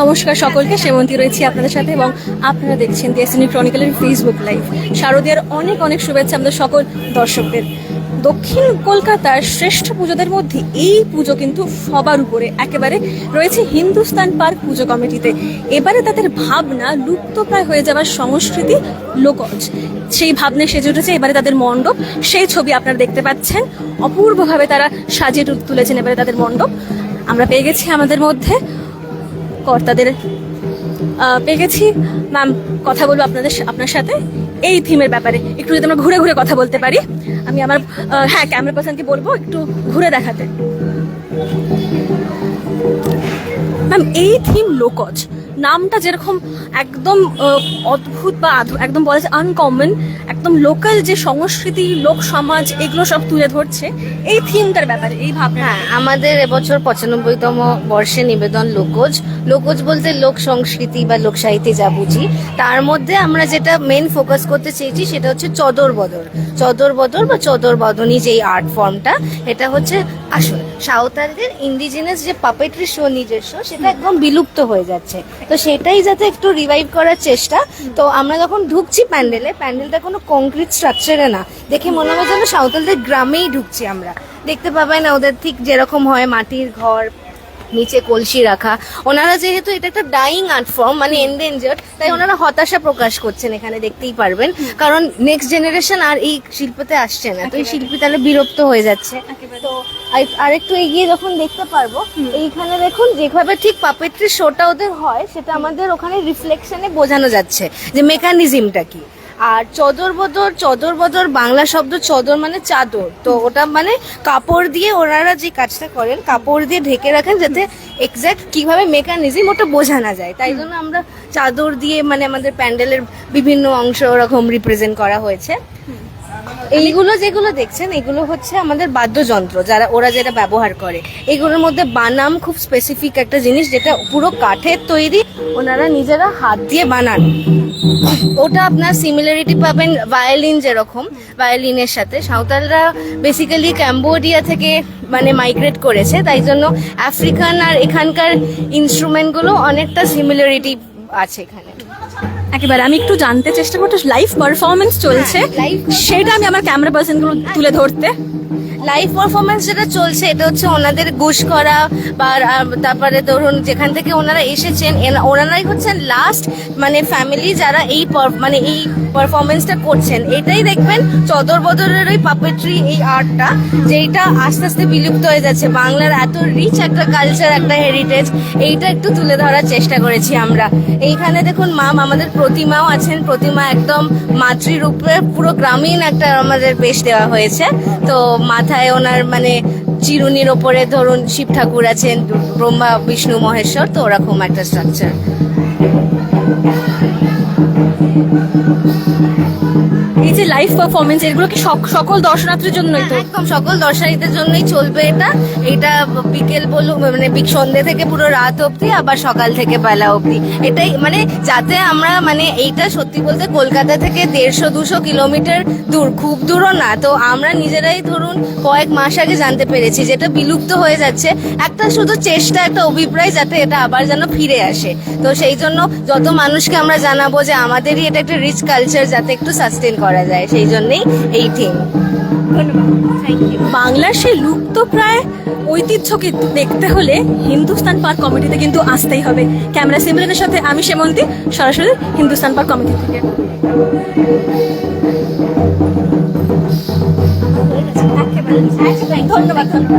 নমস্কার সকলকে সেমন্তী রয়েছি আপনাদের সাথে এবং আপনারা দেখছেন ডেস্টিনি ক্রনিকলের ফেসবুক লাইভ শারদীয়ার অনেক অনেক শুভেচ্ছা আমাদের সকল দর্শকদের। দক্ষিণ কলকাতার শ্রেষ্ঠ পুজোদের মধ্যে এই পুজো কিন্তু সবার উপরে একেবারে রয়েছে হিন্দুস্তান পার্ক পুজো কমিটিতে। এবারে তাদের ভাবনা লুপ্তপ্রায় হয়ে যাওয়ার সংস্কৃতি লোকজ। সেই ভাবনা সেজে উঠেছে এবারে তাদের মণ্ডপ। সেই ছবি আপনারা দেখতে পাচ্ছেন। অপূর্বভাবে তারা সাজিয়ে তুলেছেন এবারে তাদের মণ্ডপ। আমরা পেয়ে গেছি আমাদের মধ্যে। কর্তাদের পেয়ে গেছি। ম্যাম, কথা বলব আপনাদের আপনার সাথে। এই থিমের ব্যাপারে। একটু যদি আমরা ঘুরে ঘুরে কথা বলতে পারি। আমি আমার হ্যাঁ ক্যামেরা পার্সনকে বলব একটু ঘুরে দেখাতে। ম্যাম, এই থিম লোকজ। নামটা যেরকম একদম অদ্ভুত বা একদম বলা যায় আনকমন একদম লোকাল যে সংস্কৃতি লোক সমাজ এগুলো সব তুলে ধরছে এই থিমটার ব্যাপারে এই ভাবনা হ্যাঁ আমাদের এবছর পঁচানব্বইতম বর্ষে নিবেদন লোকজ। লোকজ বলতে লোক সংস্কৃতি বা লোক সাহিত্যে যা বুঝি। তার মধ্যে আমরা যেটা মেন ফোকাস করতে চেয়েছি সেটা হচ্ছে চদর বদর। চদর বদর বা চদর বদনী যে আর্ট ফর্মটা এটা হচ্ছে আসল। সাঁওতালদের ইন্ডিজিনাস যে পাপেট্রি শো নিজস্ব সেটা একদম বিলুপ্ত হয়ে যাচ্ছে। তো সেটাই যাতে একটু রিভাইভ করার চেষ্টা। তো আমরা যখন ঢুকছি প্যান্ডেলে প্যান্ডেলটা কোনো কংক্রিট স্ট্রাকচারে না। দেখে মনে হয় যেন সাঁওতালদের গ্রামেই ঢুকছি আমরা। দেখতে পাবেন ওদের ঠিক যেরকম হয় মাটির ঘর নিচে কলসি রাখা। ওনারা যেহেতু এটা একটা ডাইং আর্ট ফর্ম মানে এন্ডেঞ্জার্ড তাই ওনারা হতাশা প্রকাশ করছেন এখানে দেখতেই পারবেন। কারণ নেক্সট জেনারেশন আর এই শিল্পতে আসছে না। তো এই শিল্পী তাহলে বিরক্ত হয়ে যাচ্ছে। তো আর- আরেকটু এগিয়ে যখন দেখতে পারব এইখানে দেখুন যেভাবে ঠিক পাপেট্রি শোটা ওদের হয় সেটা আমাদের ওখানে রিফ্লেকশনে বোঝানো যাচ্ছে যে মেকানিজমটা কি। আর চদর বদর চদর বদর, বাংলা শব্দ চদর মানে চাদর। তো ওটা মানে কাপড় দিয়ে ওনারা যে কাজটা করেন, কাপড় দিয়ে ঢেকে রাখেন যাতে এক্স্যাক্ট কীভাবে মেকানিজম ওটা বোঝা না যায়। তাই জন্য আমরা চাদর দিয়ে মানে আমাদের প্যান্ডেলের বিভিন্ন অংশ ওরকম রিপ্রেজেন্ট করা হয়েছে। এইগুলো যেগুলো দেখছেন এগুলো হচ্ছে আমাদের বাদ্যযন্ত্র, যারা ওরা যেটা ব্যবহার করে। এগুলোর মধ্যে বানাম খুব স্পেসিফিক একটা জিনিস যেটা পুরো কাঠের তৈরি। ওনারা নিজেরা হাত দিয়ে বানান। ওটা আপনার সিমিলারিটি পাবেন ভায়োলিন যেরকম ভায়োলিনের সাথে। সাঁওতালরা বেসিক্যালি ক্যাম্বোডিয়া থেকে মানে মাইগ্রেট করেছে, তাই জন্য আফ্রিকান আর এখানকার ইনস্ট্রুমেন্টগুলো অনেকটা সিমিলারিটি আছে এখানে। একেবারে আমি একটু জানতে চেষ্টা করতে লাইভ পারফরমেন্স চলছে। হ্যাঁ, সেটা আমি আমার ক্যামেরা পার্সনগুলো তুলে ধরতে। লাইভ পারফরমেন্স যেটা চলছে, এটা হচ্ছে ওনাদের গুশ করা বা তারপরে ধরুন যেখান থেকে ওনারা এসেছেন ওনারাই হচ্ছেন লাস্ট মানে ফ্যামিলি যারা এই মানে এই পারফরমেন্সটা করছেন। এটাই দেখবেন চদর বদরের ওই পাপেট্রি এই আর্টটা যেটা আস্তে আস্তে বিলুপ্ত হয়ে যাচ্ছে। বাংলার এত রিচ একটা কালচার একটা হেরিটেজ এইটা একটু তুলে ধরার চেষ্টা করেছি আমরা। এইখানে দেখুন মাম আমাদের প্রতিমাও আছেন। প্রতিমা একদম মাতৃরূপে, পুরো গ্রামীণ একটা আমাদের বেশ দেওয়া হয়েছে। তো মাথায় ওনার মানে চিরুনির ওপরে ধরুন শিব ঠাকুর আছেন, ব্রহ্মা, বিষ্ণু, মহেশ্বর, তো ওরকম একটা স্ট্রাকচার যে লাইভ পারফরমেন্স এগুলো কি সক- সকল দর্শনার্থীর জন্যই তো? একদম সকল দর্শনারীদের জন্যই চলবে এটা। এটা বিকেল বলুন মানে সন্ধ্যে থেকে পুরো রাত অবধি, আবার সকাল থেকে বেলা অবধি। এটাই মানে যাতে আমরা মানে এইটা সত্যি বলতে কলকাতা থেকে দেড়শো, দুশো কিলোমিটার দূর, খুব দূরও না। তো আমরা নিজেরাই ধরুন, কয়েক মাস আগে জানতে পেরেছি যেটা বিলুপ্ত হয়ে যাচ্ছে। একটা শুধু চেষ্টা, একটা অভিপ্রায় যাতে এটা আবার যেন ফিরে আসে। তো সেই জন্য যত মানুষকে আমরা জানাব যে আমাদেরই এটা একটা রিচ কালচার যাতে একটু সাস্টেন করা যায়। সেই জন্যেই এই থিম বাংলার সেই লুপ্ত প্রায় ঐতিহ্যকে দেখতে হলে হিন্দুস্তান পার্ক কমিটিতে কিন্তু আসতেই হবে। ক্যামেরা সিমলেনের সাথে আমি সেমন্তী সরাসরি হিন্দুস্তান পার্ক কমিটি থেকে। ধন্যবাদ ধন্যবাদ।